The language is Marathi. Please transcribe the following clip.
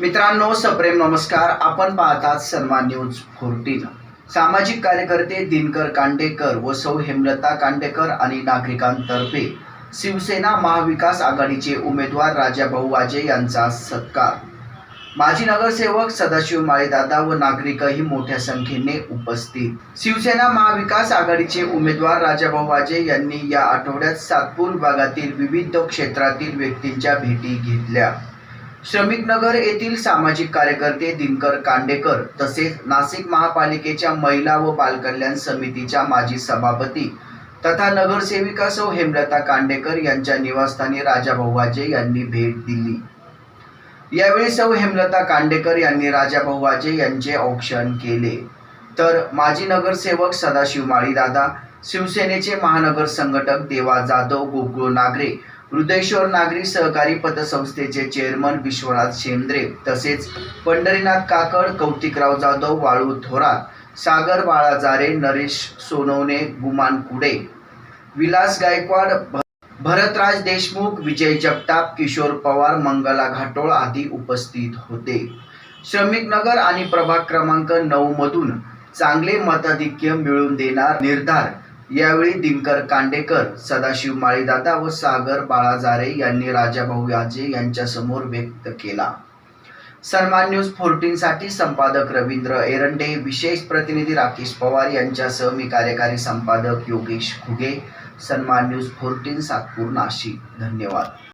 मित्रांनो सप्रेम नमस्कार. आपण पाहतात सन्मान न्यूज फोर्टीन. सामाजिक कार्यकर्ते दिनकर कांडेकर व सौ हेमलता कांडेकर आणि नागरिकांतर्फे शिवसेना महाविकास आघाडीचे उमेदवार राजाभाऊ वाजे यांचा सत्कार. माजी नगरसेवक सदाशिव माळेदादा व नागरिकही मोठ्या संख्येने उपस्थित. शिवसेना महाविकास आघाडीचे उमेदवार राजाभाऊ वाजे यांनी या आठवड्यात सातपूर विभागातील विविध क्षेत्रातील व्यक्तींच्या भेटी घेतल्या. श्रमिक नगर येथील सामाजिक कार्यकर्ते दिनकर कांडेकर तसेच नाशिक महापालिकेच्या महिला व बालकल्याण समितीच्या माजी सभापती तथा नगरसेविका सौ हेमलता कांडेकर यांच्या निवासस्थानी राजाभाऊ वाजे यांनी भेट दिली. यावेळी सौ हेमलता कांडेकर यांनी राजाभाऊ वाजे यांचे औक्षण केले. तर माजी नगरसेवक सदाशिव माळीदादा शिवसेनेचे महानगर संघटक देवा जाधव गोकुळ नागरे हृदयेश्वर नागरी सहकारी पतसंस्थेचे चेअरमन विश्वनाथ शेंद्रे तसेच पंढरीनाथ काकड कौतिकराव जाधव वाळू थोरात सागर बाळाजारे नरेश सोनवणे गुमान कुडे विलास गायकवाड भ- भरतराज देशमुख विजय जगताप किशोर पवार मंगला घाटोळ आदी उपस्थित होते. श्रमिक नगर आणि प्रभाग क्रमांक नऊ मधून चांगले मताधिक्य मिळवून देणार निर्धार. यावेळी दिनकर कांडेकर सदाशिव माळीदादा व सागर बाळाजारे यांनी राजाभाऊ याजे यांच्यासमोर व्यक्त केला. सन्मान न्यूज फोर्टीनसाठी संपादक रवींद्र एरंडे विशेष प्रतिनिधी राकेश पवार यांच्यासह मी कार्यकारी संपादक योगेश खुगे सन्मान न्यूज फोर्टीन सातपूर नाशिक. धन्यवाद.